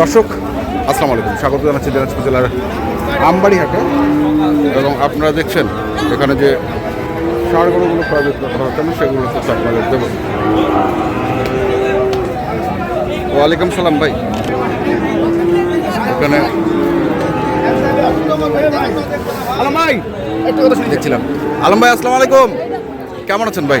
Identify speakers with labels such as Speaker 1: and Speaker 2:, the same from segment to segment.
Speaker 1: দর্শক, আসসালামু আলাইকুম। স্বাগত জানাচ্ছি দিনাজপুর জেলার আমবাড়ি হাটে এবং আপনারা দেখছেন এখানে যে গরুগুলো ক্রয় বিক্রয় করা আমি সেগুলো হচ্ছে আপনাদের দেবো। ওয়ালাইকুম সালাম ভাই। এখানে আলম ভাই, একটু কথা শুনে দেখছিলাম। আলম ভাই, আসসালামু আলাইকুম। কেমন আছেন ভাই?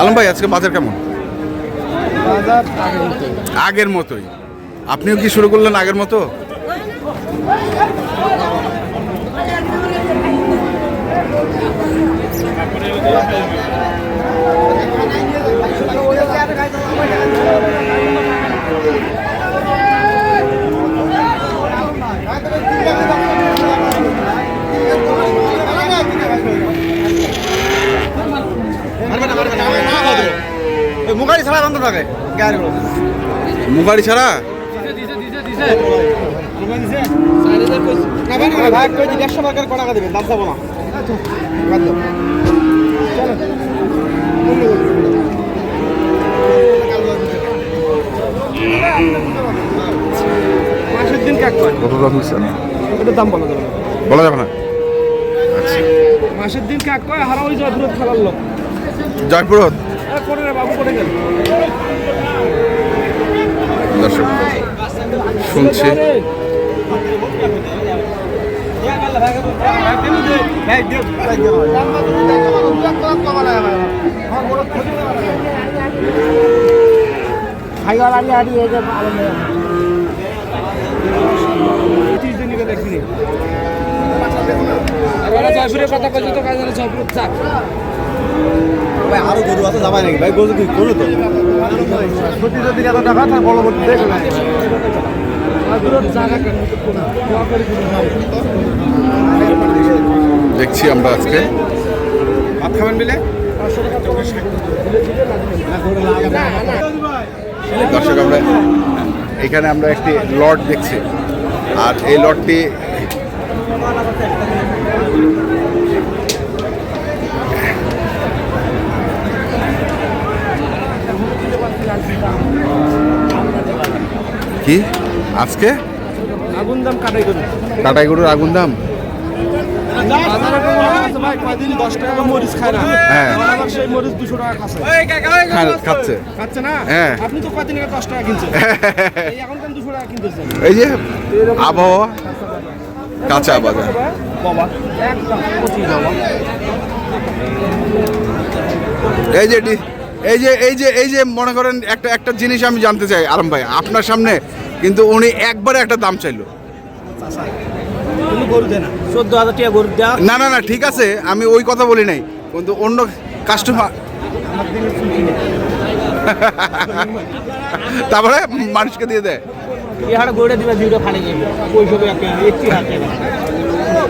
Speaker 1: আলম ভাই আজকে বাজার কেমন?
Speaker 2: বাজার আগের
Speaker 1: আগের মতোই। আপনিও কি শুরু করলেন আগের মতো?
Speaker 2: কাক কয়
Speaker 1: কত দাম
Speaker 2: এটার দাম বলা যাবে না
Speaker 1: বলা যাবে না। আচ্ছা।
Speaker 2: মাসের দিন কাক কয় হারা ওই জয় দূরত খেলার লোক
Speaker 1: জয়পুরত
Speaker 2: করে বাবু করে গেল।
Speaker 1: দর্শক শুনছি।
Speaker 2: জয়পুরের কথা কইছি তো কাজে জয়পুর চাক
Speaker 3: ভাই আরও গরু আছে যাবাই নাকি? ভাই গরু কি গরু তো?
Speaker 2: সত্যি যদি এত টাকা তার বড় না
Speaker 1: দেখছি আমরা আজকে।
Speaker 2: ভাত খাবেন বিলে?
Speaker 1: দর্শক আমরা এখানে আমরা একটি লট দেখছি। আর এই লটটি কি? আজকে?
Speaker 2: আগুন দাম কাটাই করি
Speaker 1: কাটাই গরুর আগুন দাম? হ্যাঁ। হ্যাঁ।
Speaker 2: এই
Speaker 1: যে আবহাওয়া। কাঁচা বাজার এই যে এই যে এই যে এই যে মনে করেন একটা একটা জিনিস আমি জানতে চাই আলম ভাই আপনার সামনে কিন্তু উনি একবারে একটা দাম চাইলো।
Speaker 2: না।
Speaker 1: না না না ঠিক আছে আমি ওই কথা বলি নাই কিন্তু অন্য কাস্টমার তারপরে মানুষকে দিয়ে দেয়।
Speaker 2: দিবে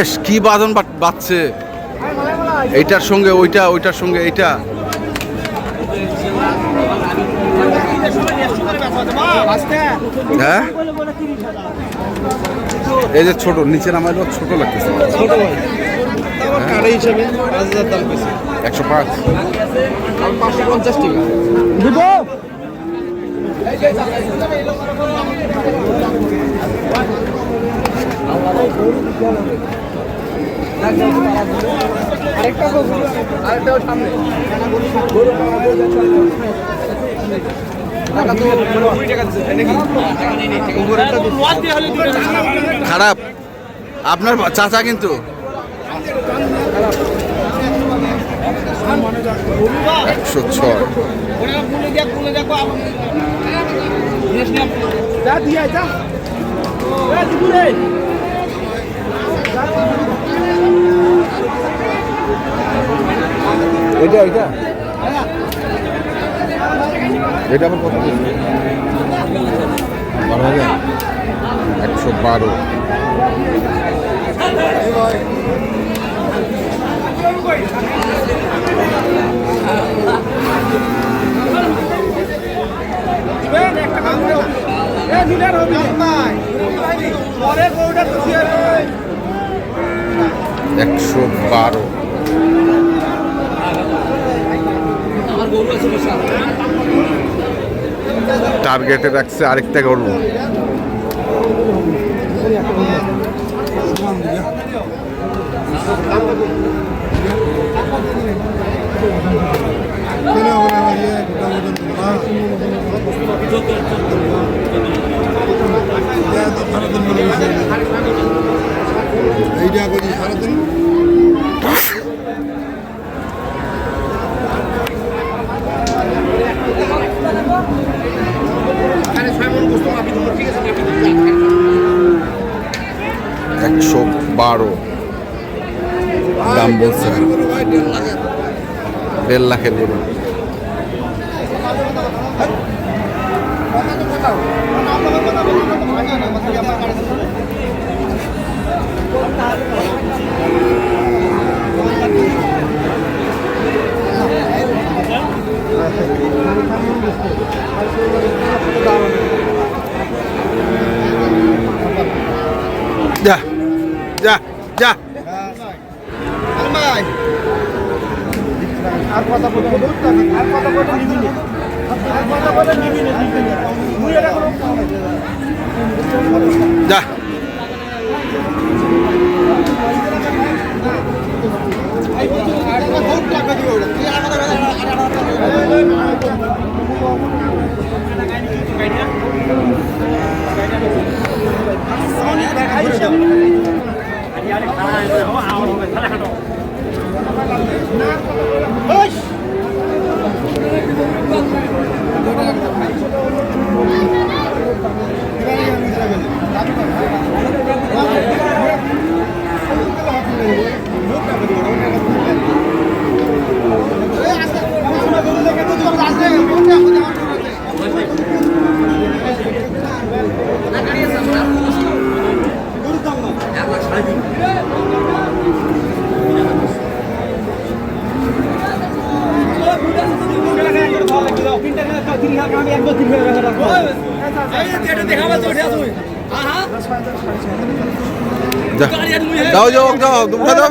Speaker 1: এস কি বাদন বাজছে এইটার সঙ্গে ওইটা ওইটার সঙ্গে এইটা। হ্যাঁ? এই যে ছোট নিচে নামাইলো ছোট লাগতেছে।
Speaker 2: ছোট
Speaker 3: হিসাবে
Speaker 1: একশো পাঁচ।
Speaker 3: পাঁচশো পঞ্চাশ টাকা
Speaker 2: দিব
Speaker 1: খারাপ। আপনার চাচা কিন্তু। একশো ছয়। এটা এটা? এটা আমার কত? বারো হাজার। একশো বারো। একশো বারো। টার্গেটে রাখছে আরেকটা গরু। একশো বারো। দাম বলছে। দেড় লাখের গরু। যা যা যা।
Speaker 2: আর কথা বলতে আর কথা বলতে নিবি না আর কথা বলতে নিবি না
Speaker 1: যা। যাও। যাও যাও উঠা দাও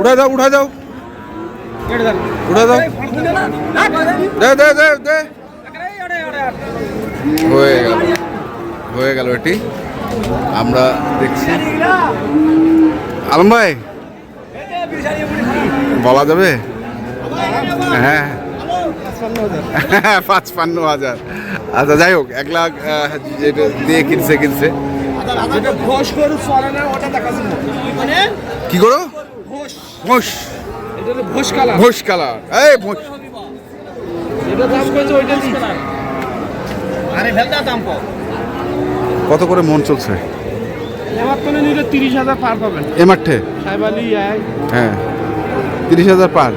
Speaker 1: উঠা দাও উঠা যাও। উঠা দাও দে দে দে দে। হয়ে গেল। হয়ে গেল এটি। আমরা দেখছি। আলম ভাই, বলা যাবে? হ্যাঁ। পাঁচপান্ন হাজার। আচ্ছা যাই হোক এক লাখ যেটা দিয়ে কিনছে কিনছে।
Speaker 2: মানে?
Speaker 1: কি করো ঘোষ।
Speaker 2: ঘোষ। কালা
Speaker 1: ঘোষ কালার। এই ঘোষ।
Speaker 2: কত আরে কত?
Speaker 1: কত করে মন চলছে?
Speaker 2: নিলে তিরিশ হাজার পার পাবেন।
Speaker 1: এ মাঠে
Speaker 2: সাইবালি আয়
Speaker 1: হ্যাঁ। তিরিশ হাজার পার।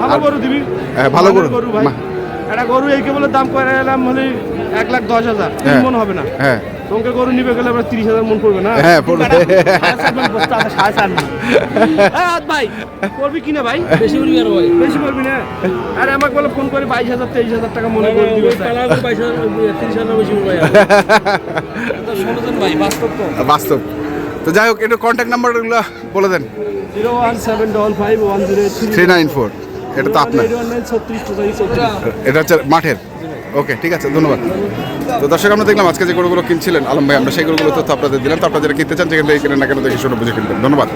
Speaker 2: ভালো গরু দিবি?
Speaker 1: হ্যাঁ, ভালো গরু।
Speaker 2: গরু ভাই। একটা গরু এই কেবল দাম করে এলাম হলে এক লাখ দশ হাজার।
Speaker 1: হ্যাঁ।
Speaker 2: মন হবে না।
Speaker 1: হ্যাঁ।
Speaker 2: তোমাকে গরু নিবে গেলে আবার তিরিশ হাজার মন পড়বে না?
Speaker 1: হ্যাঁ, পড়বে।
Speaker 2: ভাই করবি কিনা ভাই? বেশি করবি আর ভাই। বেশি করবি না? আরে আমাকে বলে ফোন করে বাইশ হাজার তেইশ হাজার টাকা মনে করে দিবে
Speaker 1: বাস্তব তো। যাই হোক একটু কন্ট্যাক্ট নাম্বারগুলো বলে দেন।
Speaker 2: Zero one seven double five one zero three
Speaker 1: nine four. এটা তো আপনার। এটা হচ্ছে মাঠের। ওকে ঠিক আছে, ধন্যবাদ। তো দর্শক, আমরা দেখলাম আজকে যে গরুগুলো কিনছিলেন, আলম ভাই, আমরা সেই গরুগুলো তথ্য আপনাদের দিলাম। তো আপনারা যারা কিনতে চান, যেখান থেকে কিনেন না কেন, দেখে শুনে বুঝে কিনবেন। ধন্যবাদ।